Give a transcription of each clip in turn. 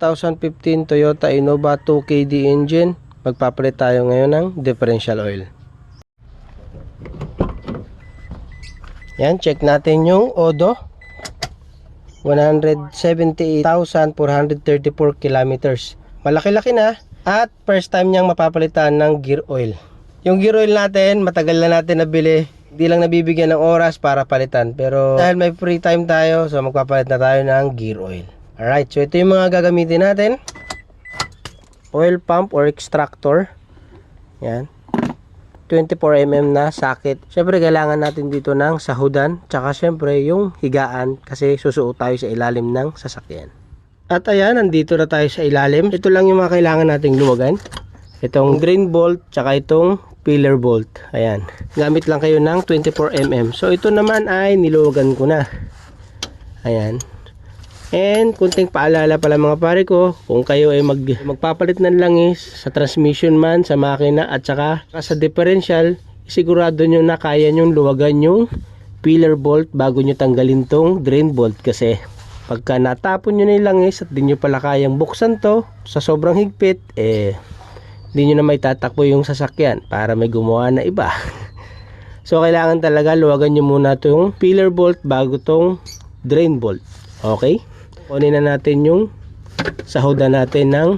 2015 Toyota Innova 2KD engine. Magpapalit tayo ngayon ng differential oil. Yan, check natin yung Odo. 178,434 kilometers. Malaki-laki na. At first time niyang mapapalitan ng gear oil. Yung gear oil natin, matagal na natin nabili. Hindi lang nabibigyan ng oras para palitan. Pero dahil may free time tayo, so magpapalit na tayo ng gear oil. Alright, so ito yung mga gagamitin natin. Oil pump or extractor. Yan. 24mm na socket. Siyempre, kailangan natin dito ng sahudan. Tsaka siyempre, yung higaan kasi susuot tayo sa ilalim ng sasakyan. At ayan, nandito na tayo sa ilalim. Ito lang yung mga kailangan nating luwagan. Itong drain bolt, tsaka itong pillar bolt. Ayan. Gamit lang kayo ng 24mm. So, ito naman ay niluwagan ko na. Ayan. And kunting paalala pala mga pare ko, kung kayo ay mag, magpapalit ng langis sa transmission man, sa makina at saka sa differential, sigurado nyo na kaya nyo luwagan yung pillar bolt bago nyo tanggalin tong drain bolt kasi pagka natapon nyo na yung langis at di nyo pala kayang buksan to sa sobrang higpit, eh di nyo na may tatakbo yung sasakyan para may gumawa na iba. so kailangan talaga luwagan nyo muna tong pillar bolt bago tong drain bolt. Okay? Kunin na natin yung sahudan natin ng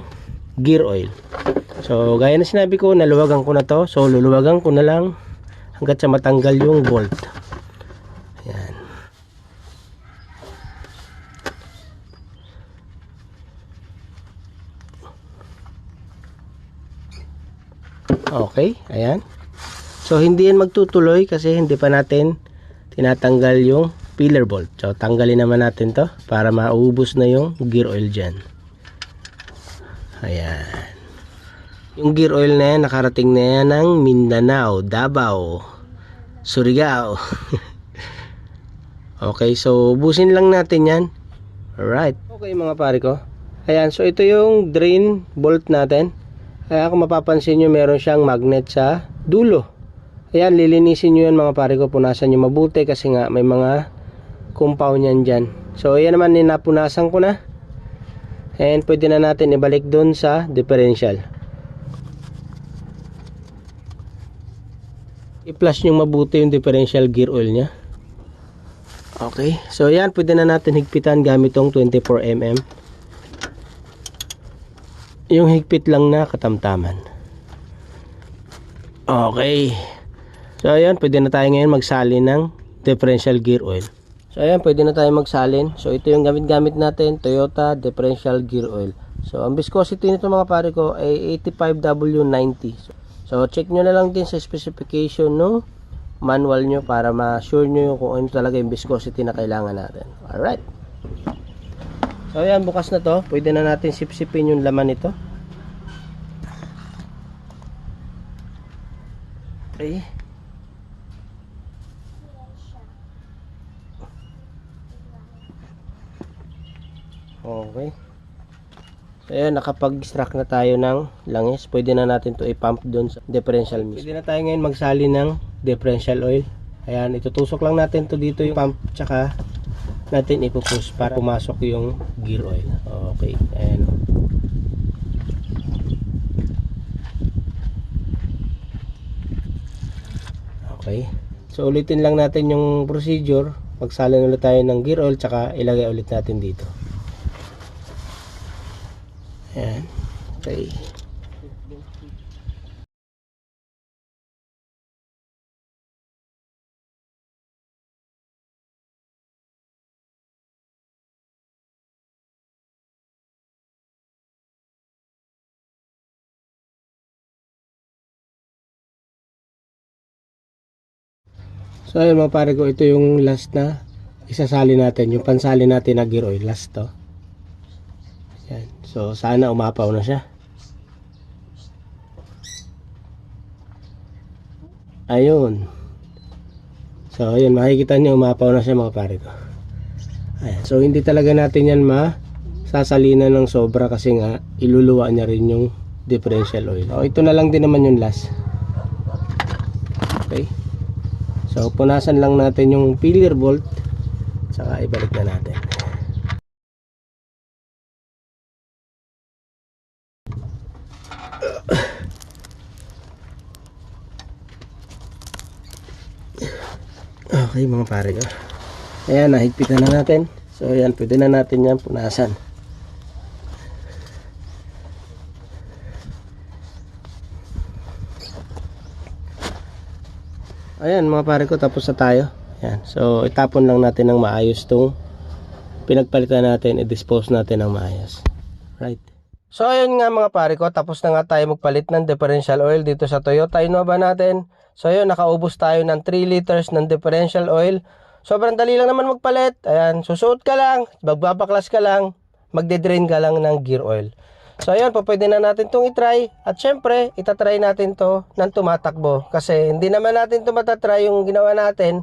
gear oil. So, gaya na sinabi ko, naluwagan ko na to. So, luluwagan ko na lang hanggat sa matanggal yung bolt. Ayan. Okay, ayan. So, hindi yan magtutuloy kasi hindi pa natin tinatanggal yung pillar bolt. So, tanggalin naman natin to para maubos na yung gear oil dyan. Ayan. Yung gear oil na yan, nakarating na yan ng Mindanao, Davao, Surigao. okay, so ubusin lang natin yan. Alright. Okay mga pare ko. Ayan, so ito yung drain bolt natin. Kaya kung mapapansin nyo, meron siyang magnet sa dulo. Ayan, lilinisin nyo yan mga pare ko. Punasan nyo mabuti kasi nga may mga compound yan dyan. So, ayan naman, ninapunasan ko na. And pwede na natin ibalik doon sa differential. I-flush nyo mabuti yung differential gear oil nya. Okay. So, ayan, pwede na natin higpitan gamit tong 24mm. Yung higpit lang na katamtaman. Okay. So ayan, pwede na tayo ngayon magsalin ng differential gear oil. So ayan, pwede na tayo magsalin. So ito yung gamit-gamit natin, Toyota differential gear oil. So ang viscosity nito mga pare ko ay 85W90. So check nyo na lang din sa specification no manual nyo para ma-sure nyo kung ano talaga yung viscosity na kailangan natin. Alright. So ayan, bukas na to. Pwede na natin sipsipin yung laman nito. Okay. Okay. So ayan, nakapag-extract na tayo ng langis. Pwede na natin to i-pump doon sa differential mismo. Pwede na tayo ngayon magsali ng differential oil. Ayan, itutusok lang natin to dito yung pump tsaka natin ipupush para pumasok yung gear oil. Okay, ayan. Okay. So ulitin lang natin yung procedure. Magsalin ulit tayo ng gear oil tsaka ilagay ulit natin dito. Ayan. Okay. So ayun mga pare ko, ito yung last na isasali natin, yung pansali natin na gear oil, last to. So sana umapaw na siya. Ayun. So ayun, makikita niyo umapaw na siya mga pare ko. Ayan. So hindi talaga natin yan ma sasalinan ng sobra kasi nga iluluwa niya rin yung differential oil. So ito na lang din naman yung last. Okay. So, punasan lang natin yung pillar bolt. Saka ibalik na natin. Okay mga pare ko. Ayan, nahigpitan na natin. So ayan, pwede na natin yan punasan. Ayan mga pare ko, tapos na tayo. Ayan, so itapon lang natin ng maayos tong pinagpalitan natin, i-dispose natin ng maayos. Right. So ayun nga mga pare ko, tapos na nga tayo magpalit ng differential oil dito sa Toyota Innova natin. So ayun, nakaubos tayo ng 3 liters ng differential oil. Sobrang dali lang naman magpalit. Ayan, susuot ka lang, magbabaklas ka lang, magde-drain ka lang ng gear oil. So ayun, pwede na natin itong itry. At syempre, itatry natin to ng tumatakbo. Kasi hindi naman natin ito matatry yung ginawa natin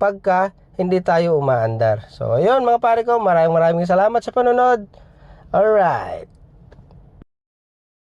pagka hindi tayo umaandar. So ayun mga pare ko, maraming maraming salamat sa panonood. Alright.